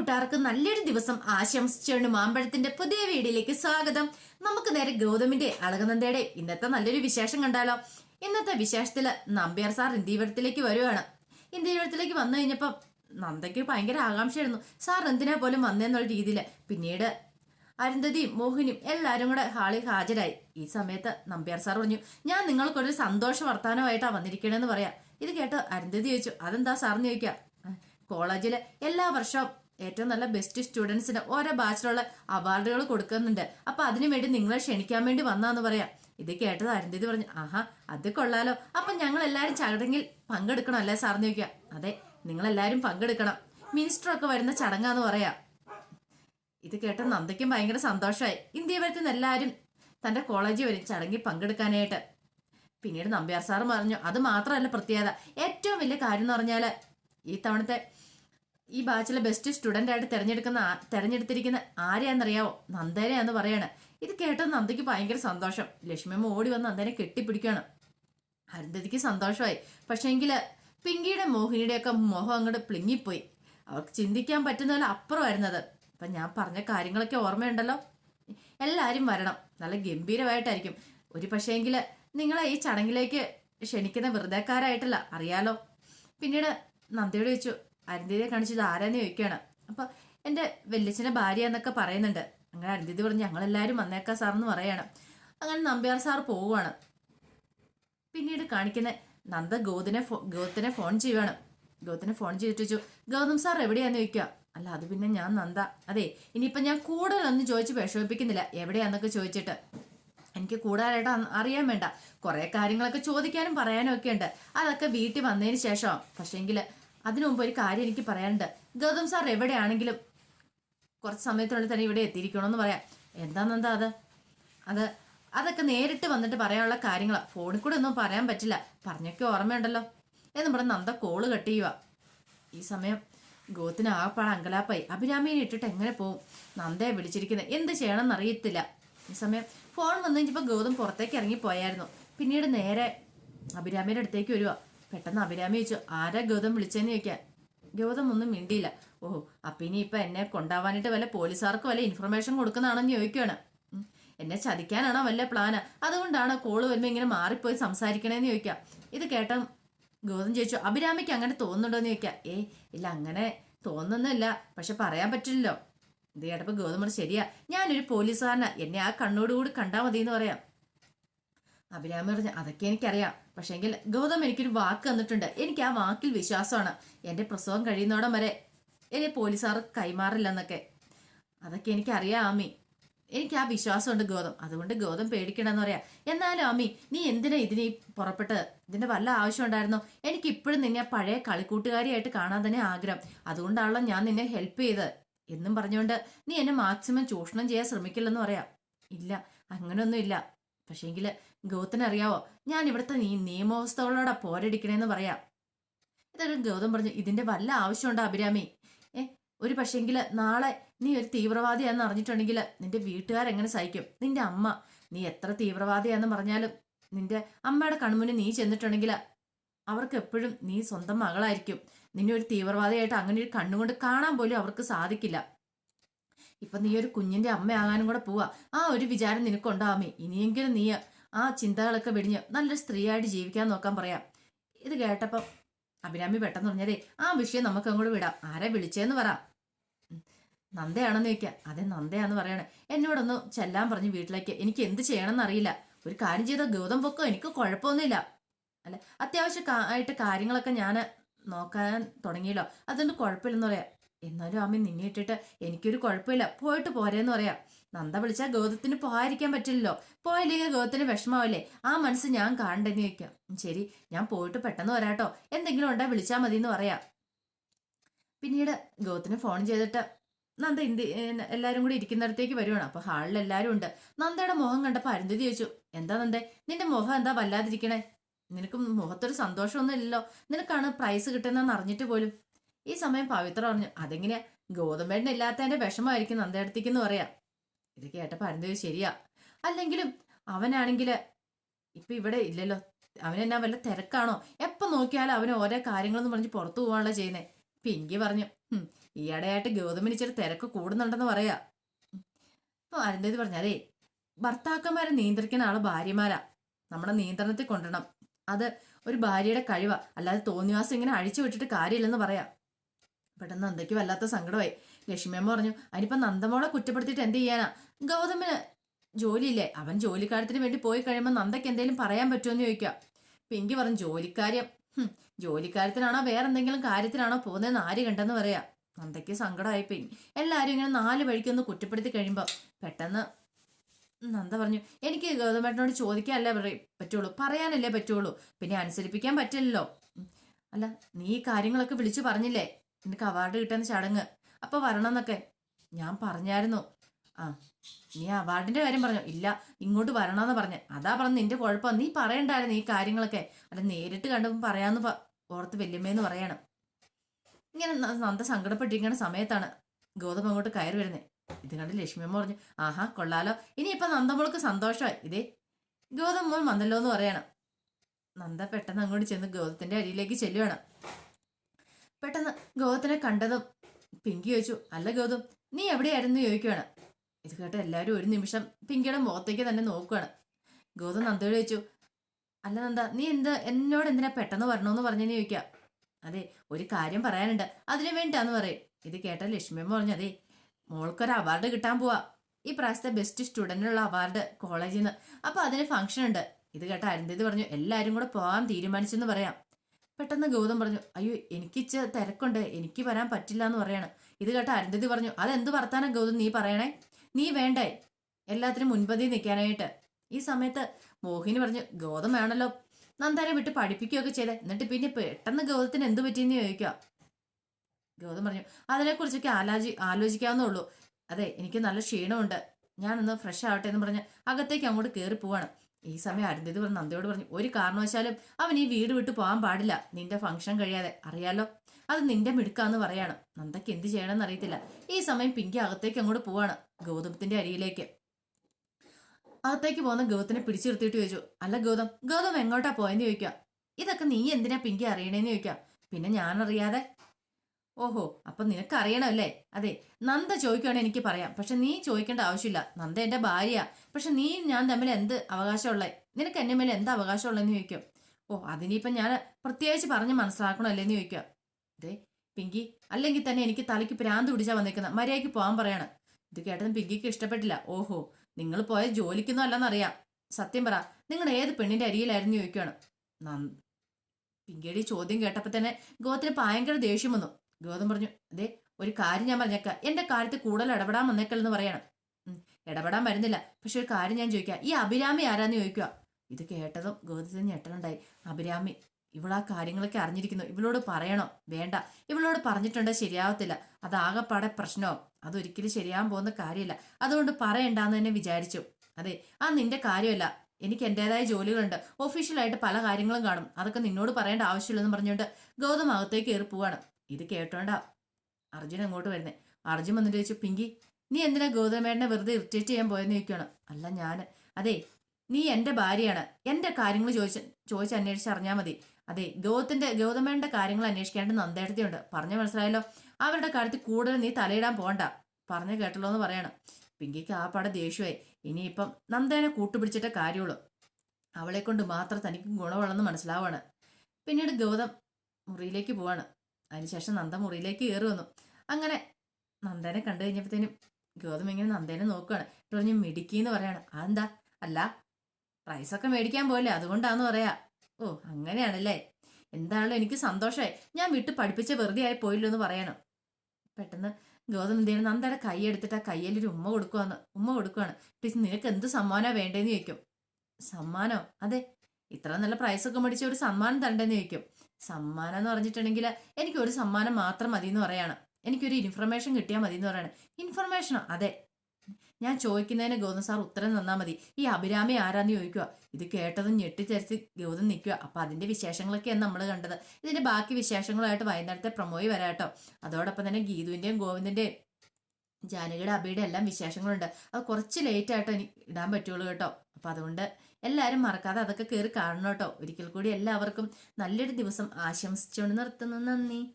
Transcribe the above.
കൂട്ടുകാർക്ക് നല്ലൊരു ദിവസം ആശംസിച്ചാണ് മാമ്പഴത്തിന്റെ പുതിയ വീഡിയോയിലേക്ക് സ്വാഗതം. നമുക്ക് നേരെ ഗൗതമിന്റെ അളകനന്ദയുടെ ഇന്നത്തെ നല്ലൊരു വിശേഷം കണ്ടാലോ? ഇന്നത്തെ വിശേഷത്തിൽ നമ്പ്യാർ സാർ ഇന്ത്യവരത്തിലേക്ക് വരുവാണ്. ഇന്ത്യവരത്തിലേക്ക് വന്നു കഴിഞ്ഞപ്പം നന്ദയ്ക്ക് ഭയങ്കര ആകാംക്ഷയായിരുന്നു. സാർ എന്തിനാ പോലും വന്നെന്നുള്ള രീതിയിൽ പിന്നീട് അരുന്ധതിയും മോഹിനിയും എല്ലാവരും കൂടെ ഹാളിൽ ഹാജരായി. ഈ സമയത്ത് നമ്പ്യാർ സാർ പറഞ്ഞു ഞാൻ നിങ്ങൾക്കൊരു സന്തോഷ വർത്താനമായിട്ടാ വന്നിരിക്കണെന്ന് പറയാം. ഇത് കേട്ട് അരുന്ധതി ചോദിച്ചു അതെന്താ സാറിന് ചോദിക്കാം? കോളേജിൽ എല്ലാ വർഷവും ഏറ്റവും നല്ല ബെസ്റ്റ് സ്റ്റുഡൻസിന് ഓരോ ബാച്ചിലുള്ള അവാർഡുകൾ കൊടുക്കുന്നുണ്ട്. അപ്പൊ അതിനു വേണ്ടി നിങ്ങളെ ക്ഷണിക്കാൻ വേണ്ടി വന്നാന്ന് പറയാം. ഇത് കേട്ടത് അരുന്ധതി പറഞ്ഞു ആഹാ അത് കൊള്ളാലോ. അപ്പൊ ഞങ്ങൾ എല്ലാരും ചടങ്ങിൽ പങ്കെടുക്കണം അല്ലേ സാറിന് ചോദിക്കാം അതെ നിങ്ങൾ എല്ലാരും പങ്കെടുക്കണം. മിനിസ്റ്റർ ഒക്കെ വരുന്ന ചടങ്ങാന്ന് പറയാം. ഇത് കേട്ട നന്ദയ്ക്കും ഭയങ്കര സന്തോഷമായി. ഇന്ത്യ വരുത്തുന്ന എല്ലാവരും തന്റെ കോളേജിൽ വരും ചടങ്ങിൽ പങ്കെടുക്കാനായിട്ട്. പിന്നീട് നമ്പ്യാർ സാറ് പറഞ്ഞു അത് മാത്രമല്ല പ്രത്യേകത. ഏറ്റവും വലിയ കാര്യം എന്ന് പറഞ്ഞാൽ ഈ തവണത്തെ ഈ ബാച്ചിലെ ബെസ്റ്റ് സ്റ്റുഡന്റ് ആയിട്ട് തിരഞ്ഞെടുക്കുന്ന തിരഞ്ഞെടുത്തിരിക്കുന്ന ആരെയാണെന്നറിയാവോ? നന്ദനെയാന്ന് പറയാണ്. ഇത് കേട്ടത് നന്ദയ്ക്ക് ഭയങ്കര സന്തോഷം. ലക്ഷ്മിയമ്മ ഓടി വന്ന് നന്ദനെ കെട്ടിപ്പിടിക്കുകയാണ്. അരുന്ധതിക്ക് സന്തോഷമായി. പക്ഷേങ്കിൽ പിങ്കിയുടെ മോഹിനിയുടെ ഒക്കെ മുഖം അങ്ങോട്ട് പ്ലിങ്ങിപ്പോയി അവർക്ക് ചിന്തിക്കാൻ പറ്റുന്ന പോലെ അപ്പുറമായിരുന്നത്. അപ്പൊ ഞാൻ പറഞ്ഞ കാര്യങ്ങളൊക്കെ ഓർമ്മയുണ്ടല്ലോ? എല്ലാവരും വരണം. നല്ല ഗംഭീരമായിട്ടായിരിക്കും. ഒരു പക്ഷേങ്കിൽ നിങ്ങളെ ഈ ചടങ്ങിലേക്ക് ക്ഷണിക്കുന്ന വെറുതെക്കാരായിട്ടല്ല അറിയാലോ? പിന്നീട് നന്ദിയോട് ചോദിച്ചു അരുന്തിയെ കാണിച്ചത് ആരാന്ന് ചോദിക്കുകയാണ്. അപ്പൊ എന്റെ വല്യച്ഛന്റെ ഭാര്യ എന്നൊക്കെ പറയുന്നുണ്ട്. അങ്ങനെ ഞങ്ങൾ പറഞ്ഞു വന്നേക്കാം സാറെന്ന് പറയാണ്. അങ്ങനെ നമ്പ്യാർ സാർ പോവുകയാണ് പിന്നീട് കാണിക്കുന്ന നന്ദ ഗോതിനെ ഗോതിനെ ഫോൺ ചെയ്യുവാണ്. ഗൗതനെ ഫോൺ ചെയ്തിട്ട് ചോദിച്ചു ഗൗതം സാർ എവിടെയാന്ന് ചോദിക്കുക? അല്ല അത് പിന്നെ ഞാൻ നന്ദ. അതെ ഇനിയിപ്പം ഞാൻ കൂടുതലൊന്നും ചോദിച്ച് വിഷമിപ്പിക്കുന്നില്ല. എവിടെയാന്നൊക്കെ ചോദിച്ചിട്ട്. എനിക്ക് കൂടുതലായിട്ട് അറിയാൻ വേണ്ട. കുറേ കാര്യങ്ങളൊക്കെ ചോദിക്കാനും പറയാനും ഒക്കെ ഉണ്ട് അതൊക്കെ വീട്ടിൽ വന്നതിന് ശേഷമാണ്. പക്ഷേങ്കിൽ അതിനു മുമ്പ് ഒരു കാര്യം എനിക്ക് പറയാനുണ്ട്. ഗൗതം സാർ എവിടെയാണെങ്കിലും കുറച്ച് സമയത്തിനുള്ളിൽ തന്നെ ഇവിടെ എത്തിയിരിക്കണമെന്ന് പറയാം. എന്താണെന്താ അത്? അത് അതൊക്കെ നേരിട്ട് വന്നിട്ട് പറയാനുള്ള കാര്യങ്ങളാണ് ഫോണിൽ കൂടെ ഒന്നും പറയാൻ പറ്റില്ല. പറഞ്ഞൊക്കെ ഓർമ്മയുണ്ടല്ലോ. എന്ന് പറഞ്ഞ് നന്ദ കോൾ കട്ട് ചെയ്യുക. ഈ സമയം ഗോത്തിന് ആകപ്പാട് അങ്കലാപ്പായി. അഭിരാമിനെ ഇട്ടിട്ട് എങ്ങനെ പോവും? നന്ദയെ വിളിച്ചിരിക്കുന്നത് എന്ത് ചെയ്യണമെന്ന് അറിയത്തില്ല. ഈ സമയം ഫോൺ വന്നു കഴിഞ്ഞപ്പോൾ ഗൗതം പുറത്തേക്ക് ഇറങ്ങിപ്പോയായിരുന്നു. പിന്നീട് നേരെ അഭിരാമിയുടെ അടുത്തേക്ക് വരിക പെട്ടെന്ന് അഭിരാമി ചോദിച്ചു ആരാ ഗൗതം വിളിച്ചെന്ന് ചോദിക്കാൻ? ഗൗതം ഒന്നും മിണ്ടിയില്ല. ഓ അപ്പൊ ഇനി ഇപ്പൊ എന്നെ കൊണ്ടാവാനായിട്ട് വല്ല പോലീസുകാർക്ക് വല്ല ഇൻഫർമേഷൻ കൊടുക്കുന്നതാണെന്ന് ചോദിക്കുകയാണ് എന്നെ ചതിക്കാനാണോ വല്ല പ്ലാന് അതുകൊണ്ടാണ് കോൾ വരുമ്പോ ഇങ്ങനെ മാറിപ്പോയി സംസാരിക്കണേന്ന് ചോദിക്കാം? ഇത് കേട്ട ഗൗതം ചോദിച്ചു അഭിരാമിക്ക് അങ്ങനെ തോന്നുന്നുണ്ടോ? എന്ന് ചോദിക്കാം ഏ ഇല്ല അങ്ങനെ തോന്നുന്നില്ല പക്ഷെ പറയാൻ പറ്റില്ലല്ലോ. ഇത് കേട്ടപ്പോ ഗൗതം പറഞ്ഞു ശരിയാ ഞാനൊരു പോലീസുകാരനാ എന്നെ ആ കണ്ണോടുകൂടി കണ്ടാ മതി എന്ന് പറയാം. അഭിരാമി പറഞ്ഞു അതൊക്കെ എനിക്കറിയാം. പക്ഷേങ്കിൽ ഗൗതം എനിക്കൊരു വാക്ക് തന്നിട്ടുണ്ട്. എനിക്ക് ആ വാക്കിൽ വിശ്വാസമാണ്. എന്റെ പ്രസവം കഴിയുന്നോടം വരെ എന്നെ പോലീസുകാർ കൈമാറില്ലെന്നൊക്കെ. അതൊക്കെ എനിക്കറിയാം ആമി. എനിക്ക് ആ വിശ്വാസമുണ്ട് ഗൗതം. അതുകൊണ്ട് ഗൗതം പേടിക്കണമെന്ന് പറയാം. എന്നാലും ആമി നീ എന്തിനാ ഇതിന് പുറപ്പെട്ട്? ഇതിന്റെ വല്ല ആവശ്യം ഉണ്ടായിരുന്നോ? എനിക്ക് ഇപ്പോഴും നിന്നെ പഴയ കളിക്കൂട്ടുകാരിയായിട്ട് കാണാൻ തന്നെ ആഗ്രഹം. അതുകൊണ്ടാണല്ലോ ഞാൻ നിന്നെ ഹെൽപ്പ് ചെയ്ത് എന്നും പറഞ്ഞുകൊണ്ട് നീ എന്നെ മാക്സിമം ചൂഷണം ചെയ്യാൻ ശ്രമിക്കില്ലെന്ന് പറയാം. ഇല്ല അങ്ങനെയൊന്നും ഇല്ല പക്ഷേങ്കിൽ ഗൗതത്തിന് അറിയാവോ ഞാൻ ഇവിടുത്തെ നീ നിയമവസ്ഥകളോടെ പോരടിക്കണേന്ന് പറയാം. ഇതൊരു ഗൗതം പറഞ്ഞു ഇതിന്റെ വല്ല ആവശ്യമുണ്ടോ അഭിരാമി? ഏ ഒരു പക്ഷേങ്കിൽ നാളെ നീ ഒരു തീവ്രവാദിയാന്ന് അറിഞ്ഞിട്ടുണ്ടെങ്കിൽ നിന്റെ വീട്ടുകാരെങ്ങനെ സഹിക്കും? നിന്റെ അമ്മ നീ എത്ര തീവ്രവാദിയാന്ന് പറഞ്ഞാലും നിന്റെ അമ്മയുടെ കൺമുന്നിൽ നീ ചെന്നിട്ടുണ്ടെങ്കിൽ അവർക്ക് എപ്പോഴും നീ സ്വന്തം മകളായിരിക്കും. നിന്നെ ഒരു തീവ്രവാദിയായിട്ട് അങ്ങനെ ഒരു കണ്ണുകൊണ്ട് കാണാൻ പോലും അവർക്ക് സാധിക്കില്ല. ഇപ്പൊ നീ ഒരു കുഞ്ഞിന്റെ അമ്മയാകാനും കൂടെ പോവാ. ആ ഒരു വിചാരം നിനക്കുണ്ടാവാമേ ഇനിയെങ്കിലും നീ ആ ചിന്തകളൊക്കെ വെടിഞ്ഞ് നല്ലൊരു സ്ത്രീയായിട്ട് ജീവിക്കാൻ നോക്കാൻ പറയാം. ഇത് കേട്ടപ്പം അഭിരാമി പെട്ടെന്ന് പറഞ്ഞതേ ആ വിഷയം നമുക്ക് അങ്ങോട്ട് വിടാം. ആരെ വിളിച്ചേന്ന് പറ. നന്ദയാണെന്ന് ചോദിക്കാം. അതെ നന്ദയാന്ന് പറയണേ. എന്നോടൊന്ന് ചെല്ലാൻ പറഞ്ഞ് വീട്ടിലേക്ക്. എനിക്ക് എന്ത് ചെയ്യണമെന്ന് അറിയില്ല. ഒരു കാര്യം ചെയ്ത ഗൗതം പൊക്കോ? എനിക്ക് കുഴപ്പമൊന്നുമില്ല. അല്ല അത്യാവശ്യം ആയിട്ട് കാര്യങ്ങളൊക്കെ ഞാൻ നോക്കാൻ തുടങ്ങിയല്ലോ. അതുകൊണ്ട് കുഴപ്പമില്ലെന്ന് പറയാം. എന്നാലും ആമി നിന്നെ ഇട്ടിട്ട് എനിക്കൊരു കുഴപ്പമില്ല. പോയിട്ട് പോരേന്ന് പറയാം. നന്ദ വിളിച്ചാൽ ഗൗതത്തിന് പോകാതിരിക്കാൻ പറ്റില്ലല്ലോ. പോയില്ലെങ്കിൽ ഗൗതത്തിന് വിഷമാവല്ലേ ആ മനസ്സ് ഞാൻ കാണണ്ടെന്ന് ചോദിക്കാം. ശരി. ഞാൻ പോയിട്ട് പെട്ടെന്ന് വരാട്ടോ. എന്തെങ്കിലും ഉണ്ടോ വിളിച്ചാൽ മതി എന്ന് പറയാം. പിന്നീട് ഗൗതത്തിന് ഫോൺ ചെയ്തിട്ട് നന്ദ ഇന്ത്യ എല്ലാവരും കൂടി ഇരിക്കുന്നിടത്തേക്ക് വരുവാണ്. അപ്പൊ ഹാളിൽ എല്ലാവരും ഉണ്ട്. നന്ദയുടെ മുഖം കണ്ടപ്പോൾ അരുന്ധതി ചോദിച്ചു എന്താ നന്ദേ? നിന്റെ മുഖം എന്താ വല്ലാതിരിക്കണേ? നിനക്ക് മുഖത്തൊരു സന്തോഷമൊന്നും ഇല്ലല്ലോ. നിനക്കാണ് പ്രൈസ് കിട്ടുന്നതെന്ന് അറിഞ്ഞിട്ട് പോലും? ഈ സമയം പവിത്ര പറഞ്ഞു അതെങ്ങനെയാ? ഗോതമ്പേടിനില്ലാത്തതിന്റെ വിഷമമായിരിക്കും നന്ദയടുത്തേക്കെന്ന് പറയാം. ഇത് കേട്ടപ്പോ അരുന്ധതി ശരിയാ. അല്ലെങ്കിലും അവനാണെങ്കിൽ ഇപ്പൊ ഇവിടെ ഇല്ലല്ലോ. അവനെന്നാ വല്ല തിരക്കാണോ? എപ്പൊ നോക്കിയാലും അവന് ഓരോ കാര്യങ്ങളെന്ന് പറഞ്ഞ് പുറത്തു പോകാനുള്ള ചെയ്യുന്നേ. പിങ്കി പറഞ്ഞു ഈയിടെയായിട്ട് ഗൗതമിന് ഇച്ചിരി തിരക്ക് കൂടുന്നുണ്ടെന്ന് പറയാ. അപ്പൊ അരുന്ധതി പറഞ്ഞു അതേ ഭർത്താക്കന്മാരെ നിയന്ത്രിക്കുന്ന ആൾ ഭാര്യമാരാ. നമ്മുടെ നിയന്ത്രണത്തിൽ കൊണ്ടുവരണം. അത് ഒരു ഭാര്യയുടെ കഴിവാ. അല്ലാതെ തോന്നിവാസം ഇങ്ങനെ അഴിച്ചു വിട്ടിട്ട് കാര്യമില്ലെന്ന് പറയാം. പെട്ടെന്ന് എന്തൊക്കെയോ വല്ലാത്ത സങ്കടമായി. ലക്ഷ്മിയമ്മ പറഞ്ഞു അതിനിപ്പോ നന്ദമോളെ കുറ്റപ്പെടുത്തിയിട്ട് എന്ത് ചെയ്യാനാ? ഗൗതമിന് ജോലിയില്ലേ? അവൻ ജോലിക്കാര്യത്തിന് വേണ്ടി പോയി കഴിയുമ്പോൾ നന്ദയ്ക്ക് എന്തെങ്കിലും പറയാൻ പറ്റുമെന്ന് ചോദിക്കാം. പിങ്കി പറഞ്ഞു ജോലിക്കാര്യം ജോലിക്കാര്യത്തിനാണോ വേറെ എന്തെങ്കിലും കാര്യത്തിനാണോ പോകുന്നതെന്ന് ആര് കണ്ടെന്ന് പറയാ? നന്ദയ്ക്ക് സങ്കടമായി പിങ്കി എല്ലാവരും ഇങ്ങനെ നാല് വഴിക്കൊന്ന് കുറ്റപ്പെടുത്തി കഴിയുമ്പോൾ പെട്ടെന്ന് നന്ദ പറഞ്ഞു എനിക്ക് ഗൗതമേട്ടനോട് ചോദിക്കാനല്ലേ പറ്റുള്ളൂ പറയാനല്ലേ പറ്റുള്ളൂ പിന്നെ അനുസരിപ്പിക്കാൻ പറ്റില്ലല്ലോ. അല്ല നീ ഈ കാര്യങ്ങളൊക്കെ വിളിച്ചു പറഞ്ഞില്ലേ? നിനക്ക് അവാർഡ് കിട്ടുന്ന ചടങ്ങ്. അപ്പൊ വരണമെന്നൊക്കെ ഞാൻ പറഞ്ഞായിരുന്നു. ആ നീ അവാർഡിന്റെ കാര്യം പറഞ്ഞു? ഇല്ല ഇങ്ങോട്ട് വരണമെന്ന് പറഞ്ഞു. അതാ പറഞ്ഞു നിന്റെ കുഴപ്പം. നീ പറയണ്ടായിരുന്നു ഈ കാര്യങ്ങളൊക്കെ. അല്ല നേരിട്ട് കണ്ടപ്പോൾ പറയാന്ന് ഓർത്ത് വല്യമ്മയെന്ന് പറയണം. ഇങ്ങനെ നന്ദ സങ്കടപ്പെട്ടിരിക്കുന്ന സമയത്താണ് ഗൗതം അങ്ങോട്ട് കയറി വരുന്നത് ഇത് കണ്ട് ലക്ഷ്മിയമ്മ പറഞ്ഞു ആഹാ കൊള്ളാലോ. ഇനിയിപ്പൊ നന്ദമോൾക്ക് സന്തോഷമായി. ഇതേ ഗൗതം മോൻ വന്നല്ലോ എന്ന് പറയണം. നന്ദ പെട്ടെന്ന് അങ്ങോട്ട് ചെന്ന് ഗൗതത്തിന്റെ അരിയിലേക്ക് ചെല്ലുവാണ്. പെട്ടെന്ന് ഗൗതത്തിനെ കണ്ടതും പിങ്കി ചോദിച്ചു അല്ല ഗൗതം നീ എവിടെയായിരുന്നു? ചോദിക്കുവാണ്. ഇത് കേട്ട് എല്ലാവരും ഒരു നിമിഷം പിങ്കിയുടെ മുഖത്തേക്ക് തന്നെ നോക്കുകയാണ് ഗൗതം നന്ദയോട് ചോദിച്ചു അല്ല നന്ദ നീ എന്ത് എന്നോട് എന്തിനാ പെട്ടെന്ന് വരണമെന്ന് പറഞ്ഞെന്ന് ചോദിക്കാം? അതെ ഒരു കാര്യം പറയാനുണ്ട് അതിനു വേണ്ടിയാന്ന് പറയും. ഇത് കേട്ട ലക്ഷ്മിയമ്മ പറഞ്ഞു അതെ മോൾക്കൊരു അവാർഡ് കിട്ടാൻ പോവാ. ഈ പ്രാവശ്യത്തെ ബെസ്റ്റ് സ്റ്റുഡന്റിനുള്ള അവാർഡ് കോളേജിൽ നിന്ന് അപ്പൊ അതിന് ഫംഗ്ഷൻ ഉണ്ട് ഇത് കേട്ട അരുന്ധതി പറഞ്ഞു എല്ലാവരും കൂടെ പോകാൻ തീരുമാനിച്ചെന്ന് പറയാം. പെട്ടെന്ന് ഗൗതം പറഞ്ഞു അയ്യോ എനിക്ക് ഇച്ച തിരക്കുണ്ട്. എനിക്ക് വരാൻ പറ്റില്ല എന്ന് പറയാണ്. ഇത് കേട്ട അരുന്ധതി പറഞ്ഞു അതെന്ത് വർത്താനം ഗൗതം നീ പറയണേ? നീ വേണ്ടേ? എല്ലാത്തിനും മുൻപതി നിൽക്കാനായിട്ട്. ഈ സമയത്ത് മോഹിനി പറഞ്ഞു ഗൗതം വേണല്ലോ. നന്ദാരെ വിട്ട് പഠിപ്പിക്കുകയൊക്കെ ചെയ്തേ. എന്നിട്ട് പിന്നെ പെട്ടെന്ന് ഗൗതത്തിന് എന്ത് പറ്റിയെന്ന് ചോദിക്കുക. ഗൗതം പറഞ്ഞു അതിനെക്കുറിച്ചൊക്കെ ആലോചി ആലോചിക്കാവുന്നേ ഉള്ളൂ. അതെ എനിക്ക് നല്ല ക്ഷീണമുണ്ട്. ഞാനൊന്ന് ഫ്രഷ് ആവട്ടെ എന്ന് പറഞ്ഞ് അകത്തേക്ക് അങ്ങോട്ട് കയറി പോവാണ്. ഈ സമയം അരുന്ധതി പറഞ്ഞു നന്ദയോട് പറഞ്ഞു ഒരു കാരണവശാലും അവൻ ഈ വീട് വിട്ട് പോകാൻ പാടില്ല. നിന്റെ ഫംഗ്ഷൻ കഴിയാതെ. അറിയാലോ? അത് നിന്റെ മിടുക്കാന്ന് പറയാണ്. നന്ദയ്ക്ക് എന്ത് ചെയ്യണമെന്ന് അറിയത്തില്ല. ഈ സമയം പിങ്കി അകത്തേക്ക് അങ്ങോട്ട് പോവാണ്. ഗൗതമത്തിന്റെ അരിയിലേക്ക് അകത്തേക്ക് പോകുന്ന ഗൗതത്തിനെ പിടിച്ചു നിർത്തിയിട്ട് ചോദിച്ചു അല്ല ഗൗതം ഗൗതം എങ്ങോട്ടാ പോയെന്ന് ചോദിക്കാം? ഇതൊക്കെ നീ എന്തിനാ പിങ്കി അറിയണേന്ന് ചോദിക്കാം? പിന്നെ ഞാൻ അറിയാതെ ഓഹോ അപ്പൊ നിനക്ക് അറിയണമല്ലേ അതെ നന്ദ ചോദിക്കുകയാണെങ്കിൽ എനിക്ക് പറയാം. പക്ഷെ നീ ചോദിക്കേണ്ട ആവശ്യമില്ല. നന്ദ എന്റെ ഭാര്യ. പക്ഷെ നീ ഞാൻ തമ്മിൽ എന്ത് അവകാശമുള്ളേ? നിനക്ക് എന്നെ മേലെ എന്ത് അവകാശമുള്ളതെന്ന് ചോദിക്കും. ഓ അതിനിപ്പം ഞാൻ പ്രത്യേകിച്ച് പറഞ്ഞ് മനസ്സിലാക്കണമല്ലേന്ന് ചോദിക്കുക അതെ പിങ്കി അല്ലെങ്കിൽ തന്നെ എനിക്ക് തലയ്ക്ക് പ്രാന്ത് പിടിച്ചാ വന്നേക്കുന്ന. മര്യാദയ്ക്ക് പോകാൻ പറയാണ്. ഇത് കേട്ടതും പിങ്കിക്ക് ഇഷ്ടപ്പെട്ടില്ല. ഓഹോ നിങ്ങൾ പോയ ജോലിക്കൊന്നും അല്ലെന്നറിയാം. സത്യം പറ നിങ്ങൾ ഏത് പെണ്ണിന്റെ അരിയിലായിരുന്നു ചോദിക്കുകയാണ് പിങ്കിയുടെ ചോദ്യം കേട്ടപ്പോൾ തന്നെ ഗോത്തിന് ഭയങ്കര ദേഷ്യം വന്നു. ഗൗതം പറഞ്ഞു അതെ ഒരു കാര്യം ഞാൻ പറഞ്ഞേക്കാം. എന്റെ കാര്യത്തിൽ കൂടുതൽ ഇടപെടാൻ വന്നേക്കല്ലെന്ന് പറയണം. ഉം, ഇടപെടാൻ വരുന്നില്ല. പക്ഷെ ഒരു കാര്യം ഞാൻ ചോദിക്കാം. ഈ അഭിരാമി ആരാന്ന് ചോദിക്കുക ഇത് കേട്ടതും ഗൗതത്തിന് ഞെട്ടലുണ്ടായി. അഭിരാമി ഇവളാ കാര്യങ്ങളൊക്കെ അറിഞ്ഞിരിക്കുന്നു. ഇവളോട് പറയണോ? വേണ്ട. ഇവളോട് പറഞ്ഞിട്ടുണ്ട് ശരിയാവത്തില്ല. അതാകെപ്പാടെ പ്രശ്നമോ അതൊരിക്കലും ശരിയാവാൻ പോകുന്ന കാര്യമില്ല. അതുകൊണ്ട് പറയണ്ടെന്ന് തന്നെ വിചാരിച്ചു. അതെ ആ നിന്റെ കാര്യമല്ല. എനിക്ക് എന്റേതായ ജോലികളുണ്ട്. ഒഫീഷ്യലായിട്ട് പല കാര്യങ്ങളും കാണും. അതൊക്കെ നിന്നോട് പറയേണ്ട ആവശ്യമില്ലെന്ന് പറഞ്ഞുകൊണ്ട് ഗൗതം അകത്തേക്ക് കയറി പോവാണ്. ഇത് കേട്ടോണ്ടാ അർജുൻ അങ്ങോട്ട് വരുന്നേ. അർജുൻ വന്നിട്ട് ചോദിച്ചു പിങ്കി നീ എന്തിനാ ഗൗതമേടനെ വെറുതെ ഇറിറ്റേറ്റ് ചെയ്യാൻ പോയെന്ന് ചോദിക്കുകയാണ് അല്ല ഞാൻ അതെ നീ എന്റെ ഭാര്യയാണ്. എന്റെ കാര്യങ്ങൾ ചോദിച്ച ചോദിച്ച് അന്വേഷിച്ച് അറിഞ്ഞാൽ മതി. അതെ ഗൗതത്തിന്റെ ഗൗതമേടന്റെ കാര്യങ്ങൾ അന്വേഷിക്കാണ്ട് നന്ദേടത്തിയുണ്ട് പറഞ്ഞു മനസ്സിലായല്ലോ? അവരുടെ കാര്യത്തിൽ കൂടുതൽ നീ തലയിടാൻ പോണ്ട പറഞ്ഞു കേട്ടല്ലോ എന്ന് പറയണം. പിങ്കിക്ക് ആ പട ദേഷ്യമായി ഇനിയിപ്പം നന്ദേനെ കൂട്ടുപിടിച്ചിട്ടേ കാര്യമുള്ളൂ. അവളെ കൊണ്ട് മാത്രം തനിക്കും ഗുണമുള്ളെന്ന് മനസ്സിലാവാണ്. പിന്നീട് ഗൗതം മുറിയിലേക്ക് പോവാണ്. അതിനുശേഷം നന്ദ മുറിയിലേക്ക് കയറി വന്നു. അങ്ങനെ നന്ദനെ കണ്ടു കഴിഞ്ഞപ്പോഴത്തേനും ഗൗതം ഇങ്ങനെ നന്ദനെ നോക്കുകയാണ് എന്നിട്ട് പറഞ്ഞു മിടുക്കി എന്ന് പറയാണ്. അതെന്താ? അല്ല റൈസൊക്കെ മേടിക്കാൻ പോയല്ലേ അതുകൊണ്ടാന്ന് പറയാ. ഓ അങ്ങനെയാണല്ലേ. എന്താണല്ലോ എനിക്ക് സന്തോഷമായി ഞാൻ വിട്ട് പഠിപ്പിച്ച വെറുതെ ആയി പോയില്ലോ എന്ന് പറയണം. പെട്ടെന്ന് ഗൗതം എന്ത് ചെയ്യണം നന്ദയുടെ കൈ എടുത്തിട്ട് ആ കയ്യിൽ ഒരു ഉമ്മ കൊടുക്കുവാന്ന് ഉമ്മ കൊടുക്കുവാണ്. ടീച്ചർ നിനക്ക് എന്ത് സമ്മാനമാണ് വേണ്ടതെന്ന് ചോദിക്കും. സമ്മാനോ? അതെ ഇത്ര നല്ല പ്രൈസൊക്കെ മേടിച്ച ഒരു സമ്മാനം തരണ്ടെന്ന് ചോദിക്കും. സമ്മാനം എന്ന് പറഞ്ഞിട്ടുണ്ടെങ്കിൽ എനിക്ക് ഒരു സമ്മാനം മാത്രം മതി എന്ന് പറയാണ്. എനിക്കൊരു ഇൻഫർമേഷൻ കിട്ടിയാൽ മതി എന്ന് പറയാണ് ഇൻഫർമേഷനോ അതെ. ഞാൻ ചോദിക്കുന്നതിന് ഗൗതം സാർ ഉത്തരം തന്നാൽ മതി. ഈ അഭിരാമി ആരാന്ന് ചോദിക്കുക ഇത് കേട്ടതും ഞെട്ടിച്ചരിച്ച് ഗൗതം നിൽക്കുക അപ്പൊ അതിന്റെ വിശേഷങ്ങളൊക്കെയാണ് നമ്മൾ കണ്ടത്. ഇതിന്റെ ബാക്കി വിശേഷങ്ങളുമായിട്ട് വൈകുന്നേരത്തെ പ്രൊമോയി വരാട്ടോ. അതോടൊപ്പം തന്നെ ഗീതുവിന്റെയും ഗോവിന്ദിന്റെയും ജാനകിയുടെ അബിയുടെ എല്ലാം വിശേഷങ്ങളുണ്ട്. അത് കുറച്ച് ലേറ്റ് ആയിട്ടോ എനിക്ക് ഇടാൻ പറ്റുള്ളൂ കേട്ടോ. അപ്പൊ അതുകൊണ്ട് എല്ലാവരും മറക്കാതെ അതൊക്കെ കയറി കാണണം കേട്ടോ. ഒരിക്കൽ കൂടി എല്ലാവർക്കും നല്ലൊരു ദിവസം ആശംസിച്ചുകൊണ്ട് നിർത്തുന്നു. നന്ദി.